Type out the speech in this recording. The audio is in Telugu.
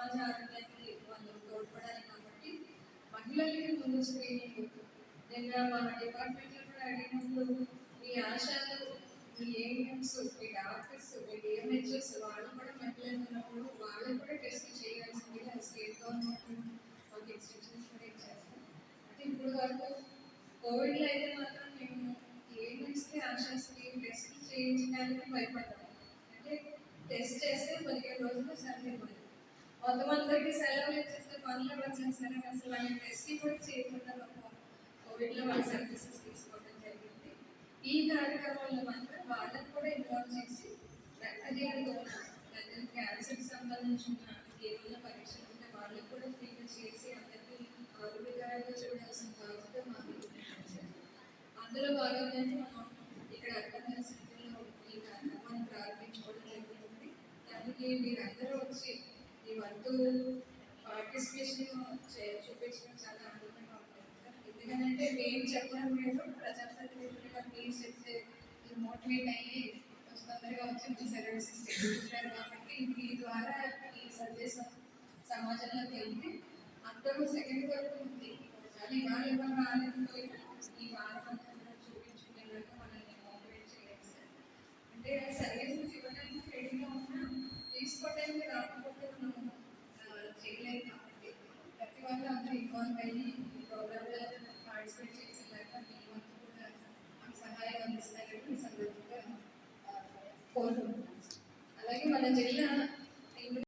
సమాజ ఆరోగ్యానికి వాళ్ళు తోడ్పడాలి కాబట్టి మహిళలకి ముందు స్క్రీనింగ్ నిన్న మా డిపార్ట్మెంట్లో కూడా అడిగినప్పుడు మీ ఆశాలు మీ ఏఎంఎంస్ మీ డాక్టర్స్ మీ డిఎంహెచ్ఎస్ వాళ్ళు కూడా మహిళలు ఉన్నప్పుడు వాళ్ళు కూడా టెస్ట్ చేయాల్సింది స్టేట్ గవర్నమెంట్ మాకు ఇన్స్ట్రక్షన్స్ కూడా ఇచ్చారు అంటే ఇప్పుడు వరకు కోవిడ్లో అయితే మాత్రం మేము ఏఎంఎంస్కి ఆశాస్కి టెస్ట్ చేయించడానికి భయపడ్డాము. అంటే టెస్ట్ చేస్తే పదిహేను రోజులు సరిపోయింది మొత్తం అందరికీ సెలవులు ఇచ్చేస్తే పనులు వచ్చిన సరే అసలు ఆయన టెస్ట్ కూడా చేయకుండా కోవిడ్లో వాళ్ళ సర్వీసెస్ తీసుకోవడం జరిగింది. ఈ కార్యక్రమంలో మాత్రం వాళ్ళని కూడా ఇన్వాల్వ్ చేసి రక్తజీవితో ప్రజలు క్యాన్సర్కి సంబంధించిన ఏమైనా పరీక్షలు ఉంటే వాళ్ళకి కూడా ఫ్రీగా చేసి అందరికీ ఆరోగ్యకరంగా చూడాల్సిన బాధ్యత మాకు అందులో భాగంగానే మనం ఇక్కడ అర్థమైన స్థితిలో ఈ కార్యక్రమాన్ని ప్రారంభించుకోవడం జరుగుతుంది దానికి మీరందరూ వచ్చి ఈ వంతు పార్టిసిపేషన్ చూపించడం చాలా ఆనందంగా ఉంటుంది సార్. ఎందుకంటే మేము చెప్పడం లేదు ప్రజాప్రతినిధులుగా మీరు చెప్తే మోటివేట్ అయ్యి తొందరగా వచ్చి మీ సర్వీసెస్ తీసుకుంటారు కాబట్టి మీ ద్వారా ఈ సందేశం సమాజంలోకి వెళ్తే అందరూ సెకండ్ వరకు ఉంది కానీ ఇవాళ ఎవరు రాలేకపోయినా ఈ వారం చూపించుకునే మనల్ని మోటివేట్ చేయాలి సార్ అంటే సర్వీసెస్ ఇవ్వడానికి రెడీగా ఉన్నా తీసుకోవడానికి రాకపోతే మనం ఆ, చేయలేము కాబట్టి ప్రతి వాళ్ళు అందరూ ఈ ప్రోగ్రాంలో పార్టిసిపేట్ చేసేలాగా మీ వంతు కూడా మాకు సహాయం అందిస్తారని ఈ సందర్భంగా అలాగే మన జిల్లా